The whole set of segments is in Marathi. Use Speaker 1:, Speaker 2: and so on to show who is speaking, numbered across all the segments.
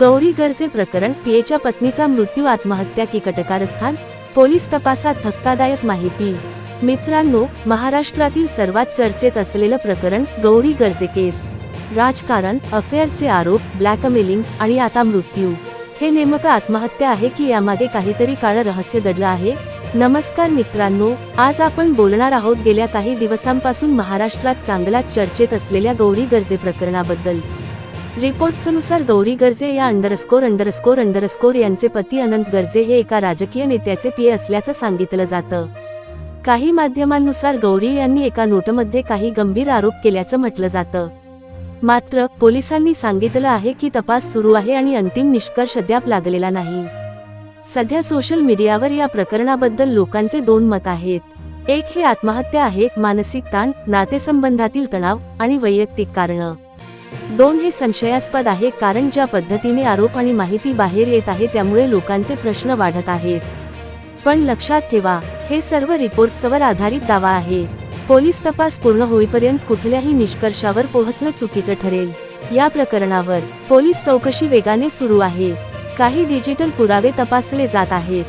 Speaker 1: गौरी गर्जे प्रकरण पीएच्या पत्नीचा मृत्यू आत्महत्या की कटकारस्थान पोलीस तपासात धक्कादायक माहिती. मित्रांनो महाराष्ट्रातील सर्वात चर्चेत असलेलं प्रकरण गौरी गर्जे केस. राजकारण अफेअरचे आरोप ब्लॅकमेलिंग आणि आता मृत्यू. हे नेमकं आत्महत्या आहे की यामागे काहीतरी काळं रहस्य दडलं आहे? नमस्कार मित्रांनो आज आपण बोलणार आहोत गेल्या काही दिवसांपासून महाराष्ट्रात चांगलाच चर्चेत असलेल्या गौरी गर्जे प्रकरणाबद्दल. रिपोर्ट्सनुसार गौरी गर्जे या अंडरस्कोर अंडरस्कोर अंडरस्कोर यांचे पती अनंत गर्जे हे एका राजकीय नेत्याचे पीए असल्याचं सांगितलं जातं. काही माध्यमांनुसार गौरी यांनी एका नोटमध्ये काही गंभीर आरोप केल्याचं म्हटलं जातं. मात्र पोलिसांनी सांगितलं आहे की तपास सुरू आहे आणि अंतिम निष्कर्ष अद्याप लागलेला नाही. सध्या सोशल मीडियावर या प्रकरणाबद्दल लोकांचे दोन मत आहेत. एक हे आत्महत्या आहे मानसिक ताण नातेसंबंधातील तणाव आणि वैयक्तिक कारणं. दोन हे संशयास्पद आहे कारण ज्या पद्धतीने आरोप आणि माहिती बाहेर येत आहे त्यामुळे लोकांचे प्रश्न वाढत आहेत. पण लक्षात ठेवा हे सर्व रिपोर्ट्सवर आधारित दावा आहे. पोलीस तपास पूर्ण होईपर्यंत कुठल्याही निष्कर्षावर पोहोचणं चुकीचं ठरेल. या प्रकरणावर पोलीस चौकशी वेगाने सुरू आहे. काही डिजिटल पुरावे तपासले जात आहेत.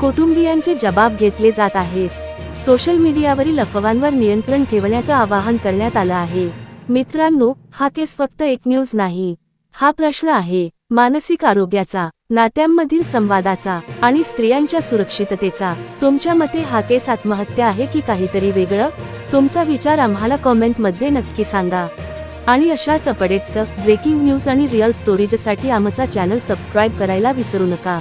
Speaker 1: कुटुंबियांचे जबाब घेतले जात आहेत. सोशल मीडियावरील अफवांवर नियंत्रण ठेवण्याचं आवाहन करण्यात आलं आहे. मित्रांनो हा केस फक्त एक न्यूज नाही. हा प्रश्न आहे मानसिक आरोग्याचा नात्यांमधील संवादाचा आणि स्त्रियांच्या सुरक्षिततेचा. तुमच्या मते हा केस आत्महत्या आहे की काहीतरी वेगळं? तुमचा विचार आम्हाला कॉमेंटमध्ये नक्की सांगा. आणि अशाच अपडेट्स ब्रेकिंग न्यूज आणि रिअल स्टोरेजसाठी आमचा चॅनल सबस्क्राईब करायला विसरू नका.